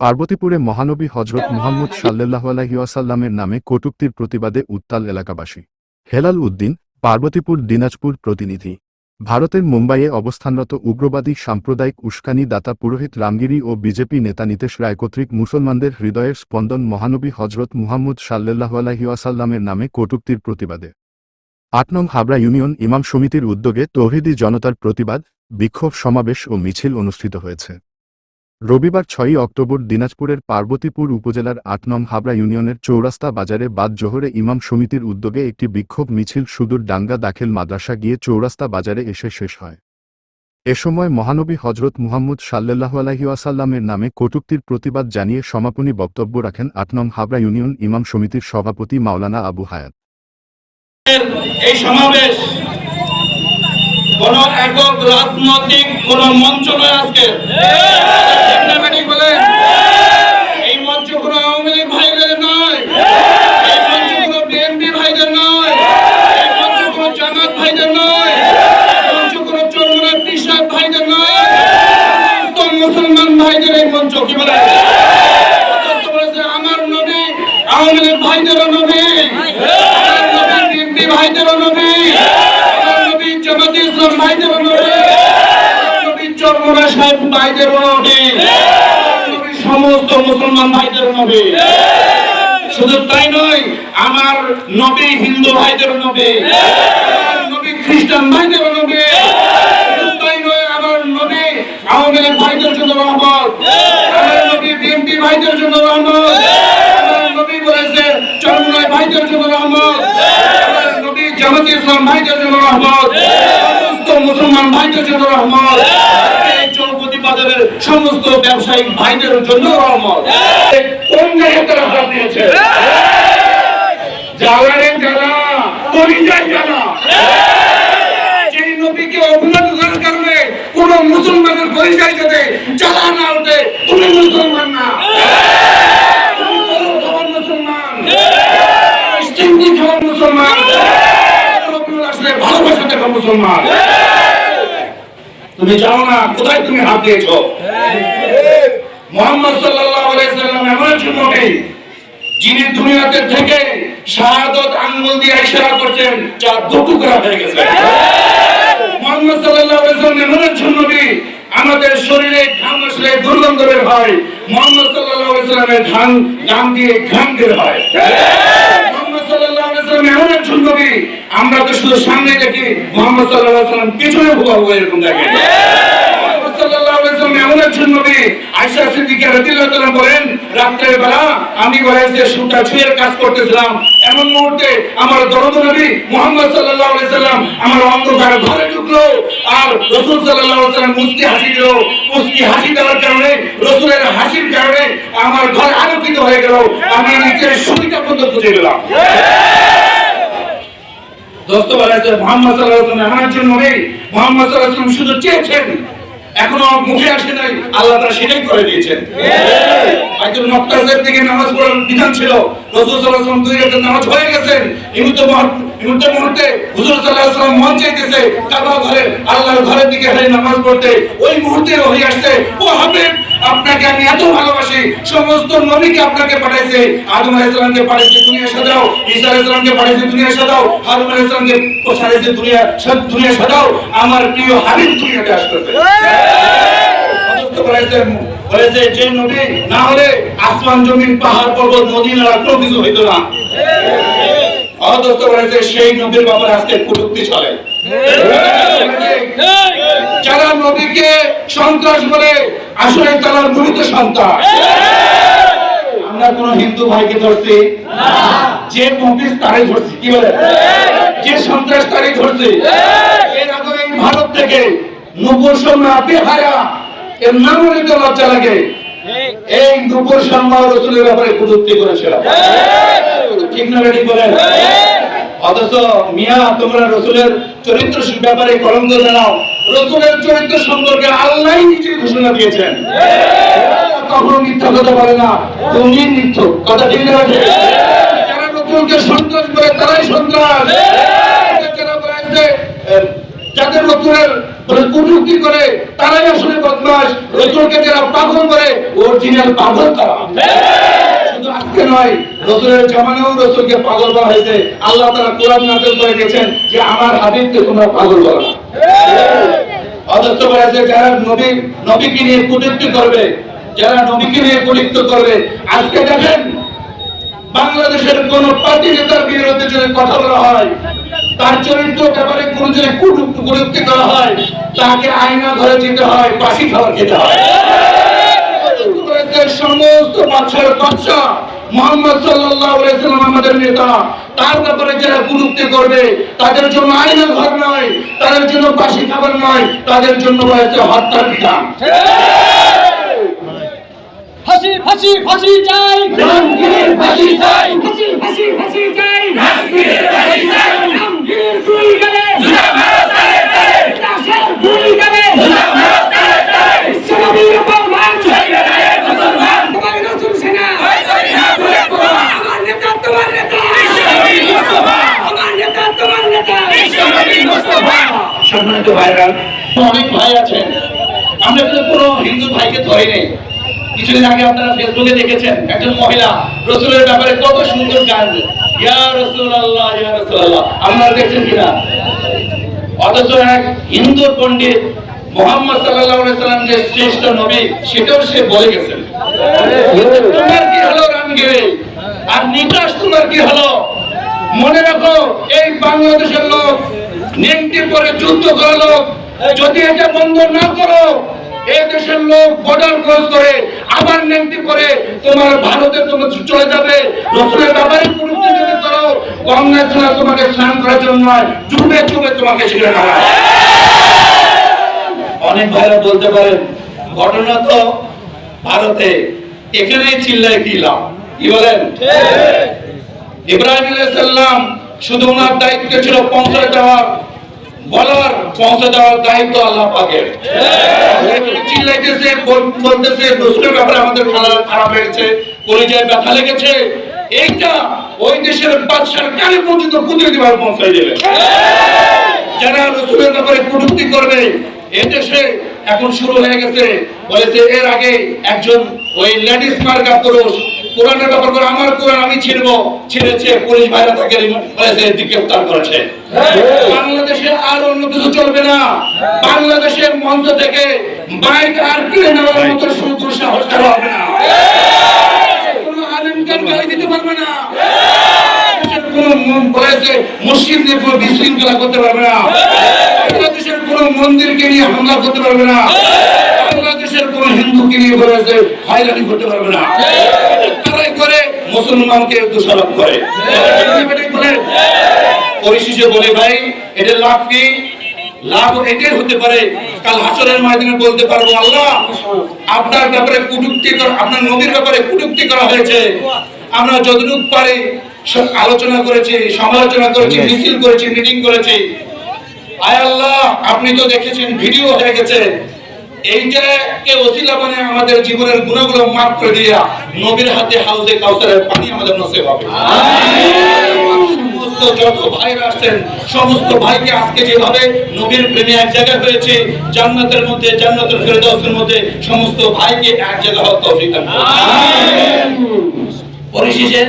পার্বতীপুরে মহানবী হজরত মুহাম্মদ সাল্লাহ আলহিউসাল্লামের নামে কটুক্তির প্রতিবাদে উত্তাল এলাকাবাসী। হেলাল উদ্দিন, পার্বতীপুর দিনাজপুর প্রতিনিধি। ভারতের মুম্বাইয়ে অবস্থানরত উগ্রবাদী সাম্প্রদায়িক উস্কানি দাতা পুরোহিত রামগিরি ও বিজেপি নেতা নীতেশ রায় কর্তৃক মুসলমানদের হৃদয়ের স্পন্দন মহানবী হজরত মুহাম্মদ সাল্লাহ আলহিউসাল্লামের নামে কটুক্তির প্রতিবাদে। আট নং হাবড়া ইউনিয়ন ইমাম সমিতির উদ্যোগে তৌহিদি জনতার প্রতিবাদ, বিক্ষোভ সমাবেশ ও মিছিল অনুষ্ঠিত হয়েছে। রবিবার ছয়ই অক্টোবর দিনাজপুরের পার্বতীপুর উপজেলার আট নং হাবড়া ইউনিয়নের চৌরাস্তা বাজারে বাদ জোহরে ইমাম সমিতির উদ্যোগে একটি বিক্ষোভ মিছিল সুদূর ডাঙ্গা দাখিল মাদ্রাসা গিয়ে চৌরাস্তা বাজারে এসে শেষ হয়। এ সময় মহানবী হজরত মুহাম্মদ সাল্লাহ আলহিউসাল্লামের নামে কটুক্তির প্রতিবাদ জানিয়ে সমাপনী বক্তব্য রাখেন আট নং হাবড়া ইউনিয়ন ইমাম সমিতির সভাপতি মাওলানা আবু হায়াত। কোন একক রাজনৈতিক কোন মঞ্চ নয় আজকে ঠিক না বেঠিক বলেন? এই মঞ্চ কোন আওয়ামী লীগ ভাইদের নয় এই মঞ্চ কোন বিএনপি ভাইদের নয় এই মঞ্চ কোন জামাত ভাইদের নয় এই মঞ্চ কোন চরমনা পিসাব ভাইদের নয় সমস্ত মুসলমান ভাইদের কি বলে? আমার নবী, আওয়ামী লীগ সমস্ত ভাইদেরও নবী। তাই নয়, আমার নবী হিন্দু ভাইদেরও নবী খ্রিস্টান ভাইদেরও নবী শুধু তাই নয় আমার নবী আওয়ামী লীগ ভাইদের জন্য রহমত আমার নবী বিএনপি ভাইদের জন্য রহমত। আমার নবী বলেছে চরমনায় ভাইদের জন্য রহমত। নবী জামাতে ইসলাম ভাইদের জন্য রহমত। সমস্ত মুসলমান ভাইদের জন্য রহমত। সমস্ত ব্যবসায়িক ভাইদের জন্য রহমত। কোন মুসলমানের পরিচয় যাতে জ্বালা না ওঠে তুমি মুসলমান না তুমি গরু খাওয়ার মুসলমান চিংড়ি খাওয়ার মুসলমান রবিউল আসলে ভালোবাসা দেখা মুসলমান। তুমি যাও না, কোথায় তুমি হাত দিয়েছ? মোহাম্মদ সাল্লাম এমন একজন নবী, যিনি দুনিয়াতে থেকে শাহাদত আঙ্গুল দিয়ে ইশারা করছেন, যা দুটুকরা হয়ে গেছে। মোহাম্মদ এমন একজন নবী, আমাদের শরীরে ঘাম আসলে দুর্গন্ধ বের হয়। মোহাম্মদ সাল্লাল্লাহু আলাইহি সাল্লামের ঘাম ঘাম দিয়ে ঘাম বের হয়। মোহাম্মদ এমন একজন নবী আমরা তো শুধু সামনে দেখি মোহাম্মদ আলাইহি সাল্লাম পিছনে হুবহু এরকম দেখে। মোহাম্মদ সাল্লাল্লাহু আলাইহি সাল্লাম এমন একজন নবী আয়েশা সিদ্দিকা রাদিয়াল্লাহু বলেন রাত্রের বেলা আমি বলেছে সুতা ছুঁয়ের কাজ করতেছিলাম এমন মুহূর্তে আমার দরদ নবী মুহাম্মদ সাল্লাল্লাহু সাল্লাম আমার অন্ধকার ঘরে ঢুকলো আর রাসূল সাল্লাল্লাহু সাল্লাম মুস্কি হাসি দিল। মুস্কি হাসি দেওয়ার কারণে রাসূলের হাসির কারণে আমার ঘর আলোকিত হয়ে গেল। আমি নিচের সুইটা পর্যন্ত খুঁজে গেলাম দোস্ত বলেছে মোহাম্মদ সাল্লাম এমন একজন নবী। মোহাম্মদ সাল্লাম শুধু চেয়েছেন এখনও মুখে আসে নাই আল্লাহ তারা সেটাই করে দিয়েছেন। একজন মক্তাজের থেকে নামাজ পড়ার বিধান ছিল রসুল সাল্লাহ দুই নামাজ হয়ে গেছেন এই এই মুহূর্তে মুহূর্তে হুজুর সাল্লাল্লাহু আলাইহি মন চাইতেছে কাবা ঘরে, আল্লাহর ঘরের দিকে হেরে নামাজ পড়তে। ওই মুহূর্তে হয়ে আসছে, ও হাবিব, আপনাকে আমি এত ভালোবাসি, সমস্ত নবীকে আপনাকে পাঠাইছে। আদম আলাইহিস সালামকে পাঠাইছে, দুনিয়া সাজাও, ঈসা আলাইহিস সালামকে পাঠাইছে, দুনিয়া সাজাও, হারুন আলাইহিস সালামকে পাঠাইছে, দুনিয়া সব দুনিয়া সাজাও। আমার প্রিয় হাবিব দুনিয়াতে আসতেছে। বলেছে যে নবী, না হলে আসমান, জমিন, পাহাড়, পর্বত, নদী, নালা কোনো কিছু হইতো না। সেই নবীর ব্যাপারে আজকে কুটুক্তি চলে। যারা নবীকে সন্ত্রাস বলে আসলে তারা মূলত সন্ত্রাস। আমরা কোন হিন্দু ভাইকে ধরছি? যে মফিস তারে ধরছি, কি বলে? যে সন্ত্রাস তারে ধরছি। এর আগে ভারত থেকে শর্মা বেহায়া, এর নাম লজ্জা লাগে। এই নূপুর শর্মা রসুলের ব্যাপারে কুটুক্তি করেছিল ঠিক না ঠিক বলেন? অথচ মিয়া, তোমরা রসুলের চরিত্র ব্যাপারে কলঙ্ক জানাও। রসুলের চরিত্র সম্পর্কে আল্লাহ নিজে ঘোষণা দিয়েছেন। কখনো মিথ্যা কথা বলে না। তুমি মিথ্য। কথা ঠিক না যারা রসুলকে সন্ত্রাস করে তারাই সন্ত্রাস। যাদের রসুলের কুটুক্তি করে তারাই আসলে বদমাস রসুলকে যারা পাগল করে অরিজিনাল পাগল তারা। শুধু আজকে নয় জামানেও পাগল হয়েছে। আল্লাহ তারা কোরআন করে গেছেন যে, আমার হাবিবকে তোমরা পাগল যারা নবী, নবীকে নিয়ে কুটুক্তি করবে, যারা নবীকে নিয়ে কুটুক্তি করবে, আজকে দেখেন, বাংলাদেশের কোন পার্টি নেতার বিরুদ্ধে যদি কথা বলা হয় তার চরিত্র ব্যাপারে কোন যদি কুটুক্তি করা হয়। তাকে আয়না ঘরে যেতে হয়, পাশি খাবার খেতে হয়। সমস্ত বাদশার বাদশা মোহাম্মদ সাল্লাম আমাদের নেতা। তার ব্যাপারে যারা কুরুক্তি করবে, তাদের জন্য আইনা ঘর নয়, তাদের জন্য বাসি খাবার নয়, তাদের জন্য রয়েছে হত্যার বিধান। ফাঁসি ফাঁসি ফাঁসি চাই। জাহাঙ্গীরের ফাঁসি চাই। ফাঁসি ফাঁসি ফাঁসি চাই। জাহাঙ্গীর গুলি। গেলে। লাশের গুলি গেলে বিশ্বনবীর বলবান তোমার রসুল সেনা আমার নেতা তোমার নেতা। আমার নেতা তোমার নেতা। সম্মানিত ভাইরা অনেক ভাই আছেন। আমরা কিন্তু কোনো হিন্দু ভাইকে ধরে নেই। কিছুদিন আগে আপনারা ফেসবুকে দেখেছেন একজন মহিলা রসুলের ব্যাপারে কত সুন্দর গান ইয়া রসুল আল্লাহ ইয়া রসুল আল্লাহ আপনারা দেখছেন কিনা? অথচ এক হিন্দু পণ্ডিত মোহাম্মদ আলাইহি সাল্লাম যে শ্রেষ্ঠ নবী, সেটাও সে বলে গেছেন। তোমার কি হলো আর নিকাশ তোমার কি হলো? মনে রাখো, এই বাংলাদেশের লোক নেংটি পরে যুদ্ধ করা লোক, যদি এটা বন্ধ না করো এই লোক বর্ডার ক্রস করে, আবার নেংটি পরে তোমার ভারতে চলে যাবে। ব্যাপারে যদি করো গঙ্গা ছাড়া তোমাকে স্নান করার জন্য নয় চুপে চুপে তোমাকে অনেক ভাইরা বলতে পারেন, ঘটনা তো ভারতে এখানে চিল্লায় কি লাভ? কি বলেন? ইব্রাহিম আলাইসাল্লাম শুধু ওনার দায়িত্ব ছিল পৌঁছে দেওয়ার, বলার, পৌঁছে দেওয়ার দায়িত্ব আল্লাহ পাকের। চিল্লাইতেছে বলতেছে রসুলের ব্যাপারে আমাদের খারাপ খারাপ হয়েছে, কলিজায় ব্যথা লেগেছে। এইটা ওই দেশের বাদশার কানে পর্যন্ত কুদরতি ভাবে পৌঁছাই দেবে। যারা রসুলের ব্যাপারে কটুক্তি করবে এদেশে এখন শুরু হয়ে গেছে। বলেছে, এর আগে একজন ওই লেডিস মার্কা পুরুষ ব্যাপার করে আমার কোরআন আমি ছিড়বো। ছিঁড়েছে পুলিশ ভাইরা তাকে গ্রেফতার করেছে। বাংলাদেশে আর অন্য কিছু চলবে না। বাংলাদেশের মঞ্চ থেকে বাইক আর কিনে নেওয়ার মতো সাহস হবে না। কোনো আলেমকে গালি দিতে পারবে না। বাংলাদেশের কোনো ম- বলেছে মসজিদে কোনো বিশৃঙ্খলা করতে পারবে না। বাংলাদেশের কোনো মন্দিরকে নিয়ে হামলা করতে পারবে না। বাংলাদেশের কোন হিন্দুকে নিয়ে বলেছে হয়রানি করতে পারবে না। মুসলমানকে দোষারোপ করে। পরিশেষে বলে ভাই এটা লাভ কি? লাভ এটাই হতে পারে কাল হাসরের ময়দানে বলতে পারব আল্লাহ আপনার ব্যাপারে কুটুক্তি করা আপনার নবীর ব্যাপারে কুটুক্তি করা হয়েছে। আমরা যতটুকু পারি সব আলোচনা করেছি সমালোচনা করেছি মিছিল করেছি মিটিং করেছি। আয় আল্লাহ আপনি তো দেখেছেন ভিডিও হয়ে গেছে। এইটাকে ওসিলা মানে আমাদের জীবনের গুণাগুলো মাফ করে দিয়া নবীর হাতে হাউজে কাউসারের পানি আমাদের নসিব হবে। সমস্ত ভাইকে আজকে যেভাবে নবীর প্রেমে এক জায়গায় হয়েছে, জান্নাতের মধ্যে, জান্নাতুল ফেরদাউসের মধ্যে সমস্ত ভাইকে এক জায়গা হওয়ার তৌফিক পরিশেষে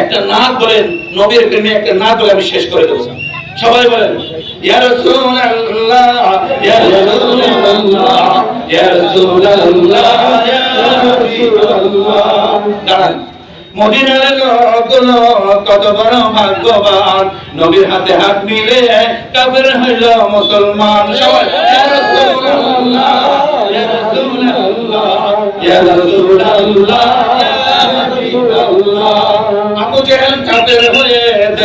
একটা নাচ বলেন, নবীর প্রেমে একটা নাচ বলে আমি শেষ করে দেবো। সবাই বলেন দাঁড়ান। মদিনার লোকগুলো কত বড় ভাগ্যবান। নবীর হাতে হাত মিলে কাফের হইল মুসলমান সবাই। ইয়া রাসূলুল্লাহ ইয়া রাসূলুল্লাহ ইয়া রাসূলুল্লাহ। ইয়া হাবিবাল্লাহ আবু জেহেল কাফের হয়ে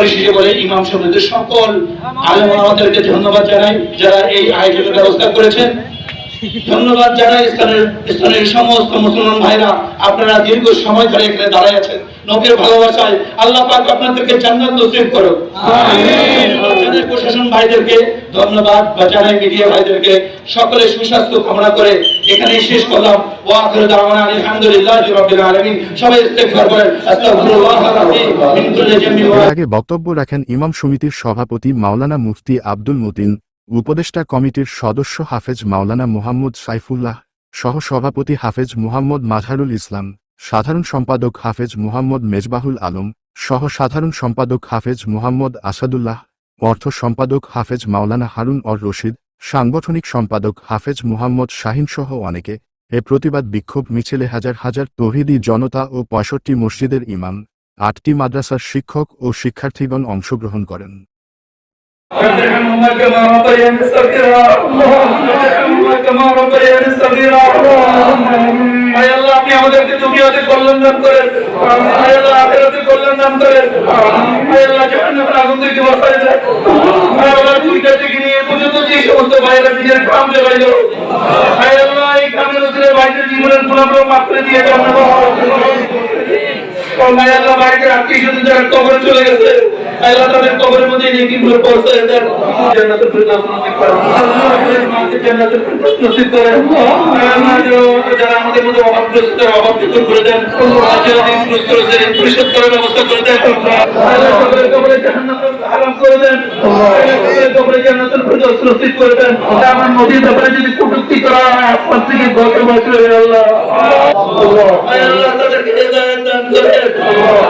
পরিশেষে বলে ইমাম সমিতির সকল আলম আমাদেরকে ধন্যবাদ জানাই যারা এই আয়োজনের ব্যবস্থা করেছেন। ধন্যবাদ জানাই স্থানের স্থানের সমস্ত মুসলমান ভাইরা। আপনারা দীর্ঘ সময় ধরে এখানে দাঁড়ায় আছেন। নবীর ভালোবাসায় আল্লাহ পাক আপনাদেরকে জান্নাত নসিব করুক। জানাই প্রশাসন ভাইদেরকে ধন্যবাদ বা জানাই মিডিয়া ভাইদেরকে সকলে সুস্বাস্থ্য কামনা করে এখানে শেষ করলাম। ওয়া আখিরু দাওয়ানা আলহামদুলিল্লাহি রাব্বিল আলামিন। সবাই ইস্তেগফার করেন। আস্তাগফিরুল্লাহ রাব্বি মিন কুল্লি জামবি ওয়া আগে বক্তব্য রাখেন ইমাম সমিতির সভাপতি মাওলানা মুফতি আব্দুল মতিন। উপদেষ্টা কমিটির সদস্য হাফেজ মাওলানা মোহাম্মদ সাইফুল্লাহ, সহ সভাপতি হাফেজ মুহাম্মদ মাজহারুল ইসলাম, সাধারণ সম্পাদক হাফেজ মুহাম্মদ মেজবাহুল আলম, সহ সাধারণ সম্পাদক হাফেজ মুহাম্মদ আসাদুল্লাহ, অর্থ সম্পাদক হাফেজ মাওলানা হারুন অর রশিদ, সাংগঠনিক সম্পাদক হাফেজ মুহাম্মদ শাহিন সহ অনেকে, এ প্রতিবাদ বিক্ষোভ মিছিলে হাজার হাজার তৌহিদি জনতা ও পঁয়ষট্টি মসজিদের ইমাম, আটটি মাদ্রাসার শিক্ষক ও শিক্ষার্থীগণ অংশগ্রহণ করেন। رب ارحمهما كما ربياني صغيرا اللهم ارحمهما كما ربياني صغيرا আয় আল্লাহ আপনি আমাদেরকে দুনিয়াতে কল্যাণ দান করেন আয় আল্লাহ আখিরাতে কল্যাণ দান করেন আয় আল্লাহ জাহান্নামের আগুন থেকে বাঁচাই দেন আয় আল্লাহ দুইটা থেকে নিয়ে এ পর্যন্ত যে সমস্ত ভাইরা নিজের কাম চালাইল আয় আল্লাহ এই কামের উচিলে ভাইদের জীবনের গুণাগুলো মাফ করে দিয়ে যান আয় আল্লাহ ভাইদের আত্মীয় স্বজন যারা কবরে চলে গেছে আয় আল্লাহ তাদের কবরের মধ্যে নেকি গুলো পৌঁছায় দেন। জান্নাতুল ফিরদাউস নসিব করেন। আল্লাহ যদি কটূক্তি করা হয়, আসমান থেকে গত বছর আল্লাহ আল্লাহ তাদেরকে হেদায়েত দান করেন আয়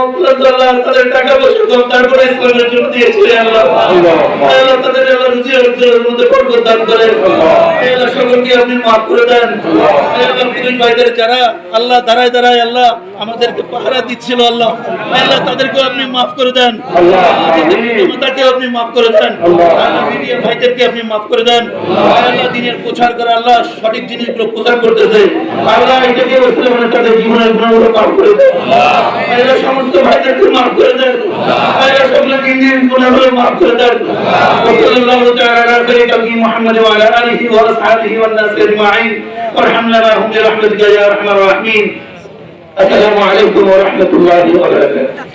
আল্লাহ তাদের টাকা পয়সা কম তারপরে ইসলামের জন্য দিয়েছিলেন আল্লাহ। আল্লাহ। তাদের আল্লাহ রুজি অর্জনের মধ্যে বরকত দান করেন। আল্লাহ। সকলকে আপনি মাফ করে দেন। আল্লাহ। পুলিশ ভাইদের যারা আল্লাহ দাঁড়ায় দাঁড়ায় আল্লাহ আমাদেরকে পাহারা দিচ্ছিল আল্লাহ আল্লাহ তাদেরকেও আপনি মাফ করে দেন। আপনি মাফ করে দেন। আল্লাহ। মিডিয়া ভাইদেরকে আপনি মাফ করে দেন। আল্লাহ দিনের প্রচার করে আল্লাহ সঠিক জিনিসগুলো প্রচার করতেছে। আল্লাহ এটাকে মুসলমানের তাদের জীবনের গুণগুলো পার করে দেয়। আল্লাহ সমস্ত ভাইদেরকে মাফ করে দেন আল্লাহ সকলকে দিন গুণগুলো মাফ করে দেন সাল্লাল্লাহু তাআলা আলা সাইয়্যিদিনা মুহাম্মদ ওয়া আলা আলিহি ওয়া আসহাবিহি ওয়ান নাস আজমাইন। ওয়ারহাম লানা হুম বিরহমাতিকা ইয়া আরহামার রাহিম আসসালামু আলাইকুম ওয়া রাহমাতুল্লাহি ওয়া বারাকাতুহু।